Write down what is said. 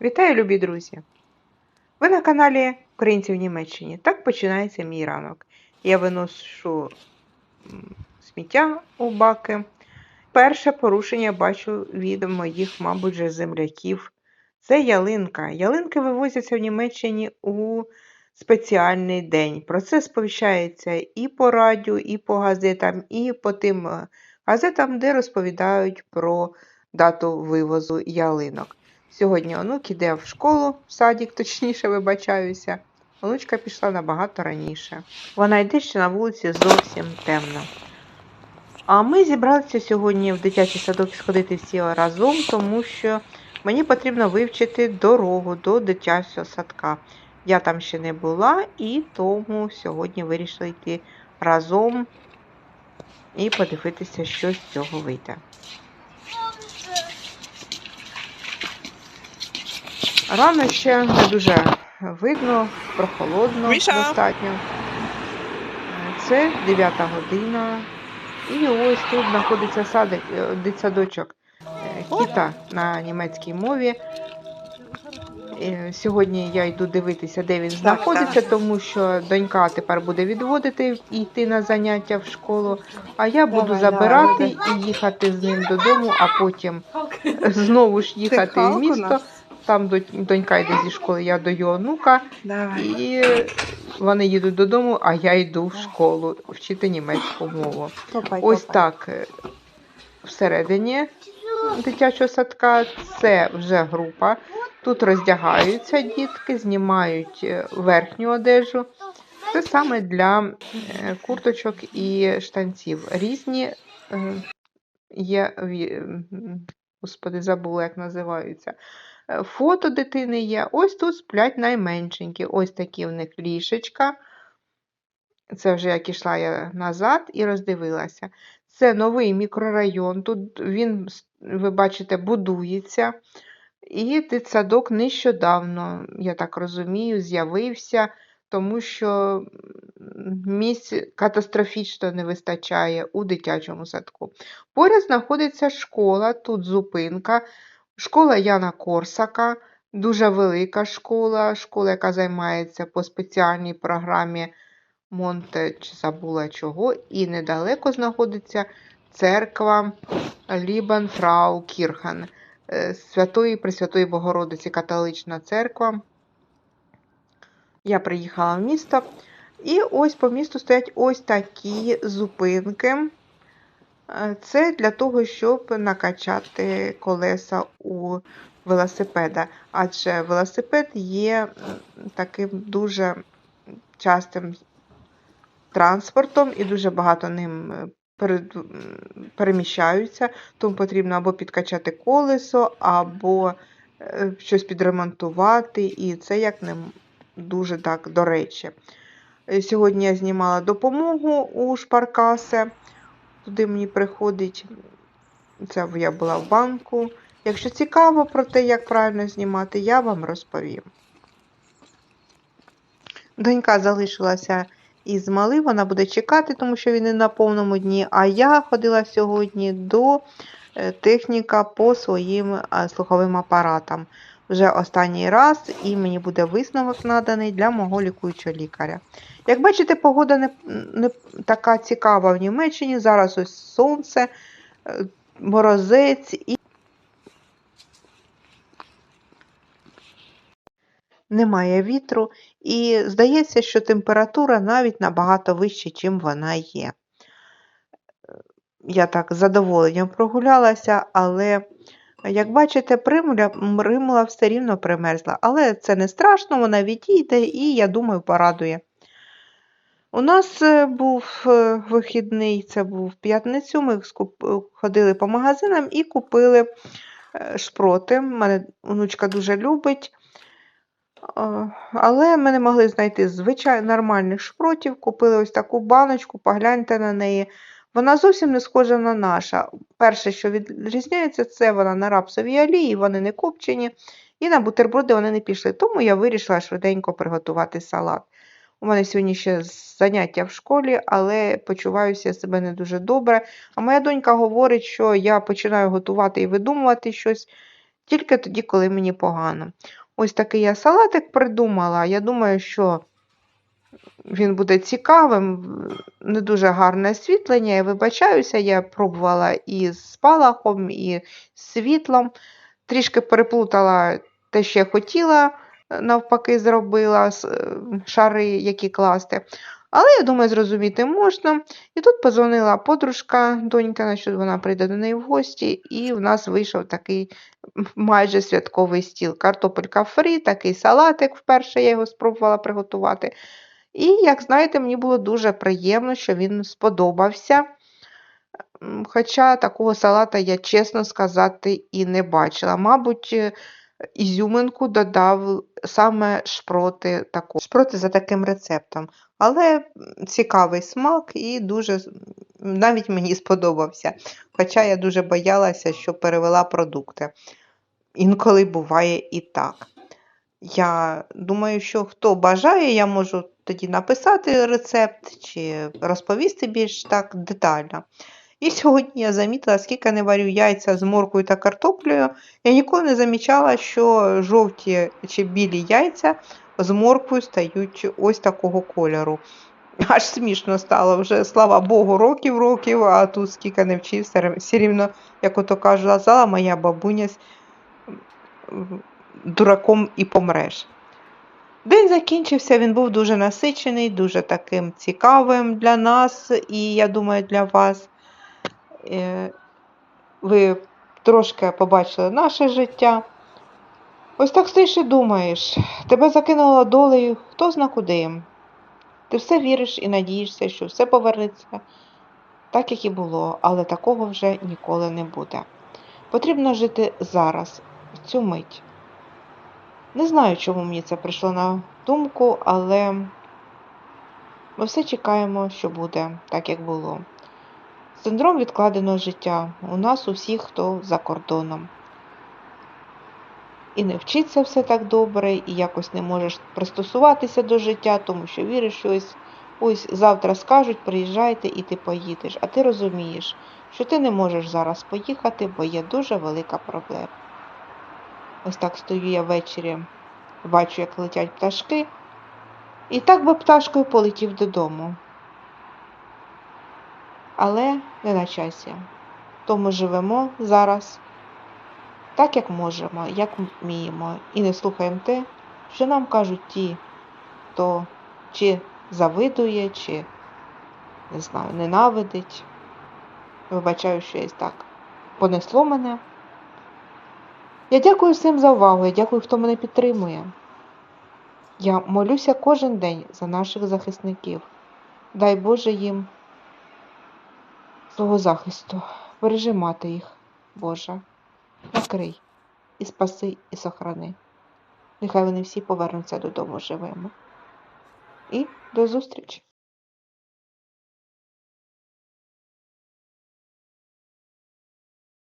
Вітаю, любі друзі! Ви на каналі Українці в Німеччині. Так починається мій ранок. Я виношу сміття у баки. Перше порушення бачу від моїх, мабуть, же земляків. Це ялинка. Ялинки вивозяться в Німеччині у спеціальний день. Про це сповіщається і по радіо, і по газетам, і по тим е, газетам, де розповідають про дату вивозу ялинок. Сьогодні онук іде в школу, в садик, точніше, вибачаюся. Онучка пішла набагато раніше. Вона йде ще на вулиці зовсім темно. А ми зібралися сьогодні в дитячий садок сходити всі разом, тому що мені потрібно вивчити дорогу до дитячого садка. Я там ще не була, і тому сьогодні вирішила йти разом і подивитися, що з цього вийде. Рано ще не дуже видно, прохолодно Міша! достатньо. Це 9 година. І ось тут знаходиться садик, е, дитсадочок е, Кіта на німецькій мові. Е, Сьогодні я йду дивитися, де він знаходиться, тому що донька тепер буде відводити і йти на заняття в школу, а я буду забирати і їхати з ним додому, а потім знову ж їхати в місто. Там донька йде зі школи, я до його онука, Давай. і вони їдуть додому, а я йду в школу вчити німецьку мову. Топай, Ось топай. так е, всередині дитячого садка це вже група. Тут роздягаються дітки, знімають е, верхню одежу. Це саме для е, курточок і штанців. Різні є, господи, забула, як називаються. Е, Фото дитини є. Ось тут сплять найменшенькі. Ось такі в них ліжечка. Це вже як ішла я назад і роздивилася. Це новий мікрорайон. Тут він, ви бачите, будується. І дитсадок нещодавно, я так розумію, з'явився, тому що місць катастрофічно не вистачає у дитячому садку. Поряд знаходиться школа, тут зупинка. Школа Яна Корсака, дуже велика школа, школа, яка займається по спеціальній програмі Монте чи забула чого, і недалеко знаходиться церква Лібан Фрау Кірхан, е, Святої Пресвятої Богородиці католична церква. Я приїхала в місто, і ось по місту стоять ось такі зупинки. Е, Це для того, щоб накачати колеса у велосипеда, адже велосипед є таким дуже частим транспортом і дуже багато ним е, переміщаються, тому потрібно або підкачати колесо, або е, щось підремонтувати, і це як не дуже так до речі. Сьогодні я знімала допомогу у Шпаркасе, туди мені приходить. Це я була в банку. Якщо цікаво про те, як правильно знімати, я вам розповім. Донька залишилася із мали, вона буде чекати, тому що він не на повному дні. А я ходила сьогодні до е, техніка по своїм е, слуховим апаратам. Вже останній раз, і мені буде висновок наданий для мого лікуючого лікаря. Як бачите, погода не, не така цікава в Німеччині. Зараз ось сонце, е, морозець і немає вітру, і здається, що температура навіть набагато вища, чим вона є. Я так з задоволенням прогулялася, але, як бачите, примуля, примула все рівно примерзла. Але це не страшно, вона відійде і, я думаю, порадує. У нас е, був е, вихідний, це був п'ятницю. Ми ходили по магазинам і купили е, шпроти. Мене онучка дуже любить. Е, Але ми не могли знайти звичайно нормальних шпротів. Купили ось таку баночку, погляньте на неї. Вона зовсім не схожа на наша. Перше, що відрізняється, це вона на рапсовій олії, вони не копчені, і на бутерброди вони не пішли. Тому я вирішила швиденько приготувати салат. У мене сьогодні ще заняття в школі, але почуваюся себе не дуже добре. А моя донька говорить, що я починаю готувати і видумувати щось тільки тоді, коли мені погано. Ось такий я салатик придумала. Я думаю, що він буде цікавим, не дуже гарне освітлення. Я вибачаюся, я пробувала і з спалахом, і з світлом. Трішки переплутала те, що я хотіла, е, навпаки, зробила е, шари, які класти. Але я думаю, зрозуміти можна. І тут позвонила подружка, донька, що вона прийде до неї в гості, і в нас вийшов такий майже святковий стіл. Картопелька фрі, такий салатик. Вперше я його спробувала приготувати. І, як знаєте, мені було дуже приємно, що він сподобався. Хоча такого салата я, чесно сказати, і не бачила. Мабуть, е, ізюминку додав саме шпроти, тако- шпроти за таким рецептом. Але цікавий смак і дуже навіть мені сподобався. Хоча я дуже боялася, що перевела продукти. Інколи буває і так. Я думаю, що хто бажає, я можу тоді написати рецепт чи розповісти більш так детально. І сьогодні я замітила, скільки не варю яйця з моркою та картоплею, я ніколи не замічала, що жовті чи білі яйця з морквою стають ось такого кольору. Аж смішно стало вже, слава Богу, років років, а тут скільки не вчився, все рівно, як ото казала моя бабуня, дураком і помреш. День закінчився, він був дуже насичений, дуже таким цікавим для нас і, я думаю, для вас. Е, Ви трошки побачили наше життя. Ось так стоїш і думаєш, тебе закинуло долею, хто зна куди. Ти все віриш і надієшся, що все повернеться так, як і було, але такого вже ніколи не буде. Потрібно жити зараз, в цю мить. Не знаю, чому мені це прийшло на думку, але ми все чекаємо, що буде так, як було. Синдром відкладеного життя у нас у всіх, хто за кордоном. І не вчиться все так добре, і якось не можеш пристосуватися до життя, тому що віриш, що ось, ось завтра скажуть, приїжджайте і ти поїдеш. А ти розумієш, що ти не можеш зараз поїхати, бо є дуже велика проблема. Ось так стою я ввечері, бачу, як летять пташки, і так би пташкою полетів додому. Але не на часі. Тому живемо зараз так, як можемо, як вміємо, і не слухаємо те, що нам кажуть ті, хто чи завидує, чи не знаю, ненавидить. Вибачаю, що є так понесло мене. Я дякую всім за увагу, я дякую, хто мене підтримує. Я молюся кожен день за наших захисників. Дай Боже їм свого захисту. Бережи мати їх, Боже. Накрий і спаси, і сохрани. Нехай вони всі повернуться додому живими. І до зустрічі!